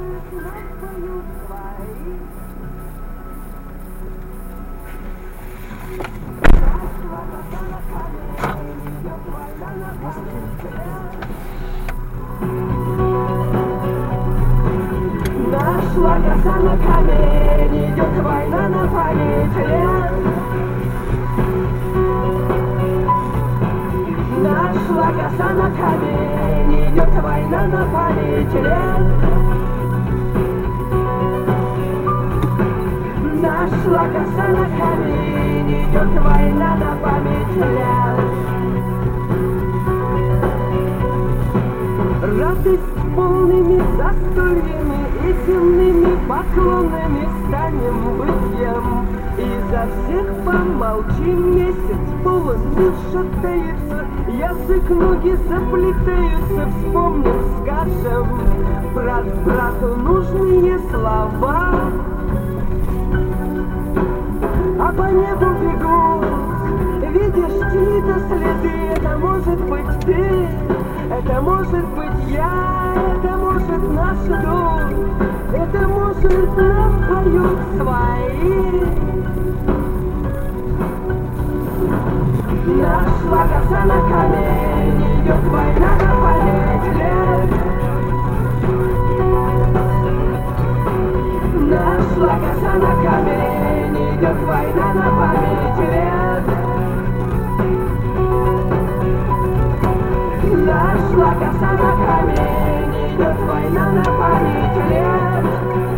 Нашла коса на камень, идет война на лет. Нашла коса на камень, идет война на память Нашла коса на камень, идет война на память лет. Радость полными застольями и земными поклонами станем бытием. И за всех помолчим месяц, мир шатается, язык, ноги заплетаются, вспомним, скажем, брат брату нужные слова. А по небу бегут, видишь чьи-то следы, это может быть ты, это может быть я, это может наш дом, это может нам поют свои. Нашла коса на камень, идет война на память лет. Нашла коса на камень, идет война на память лет. Нашла коса на камень, идет война на память лет.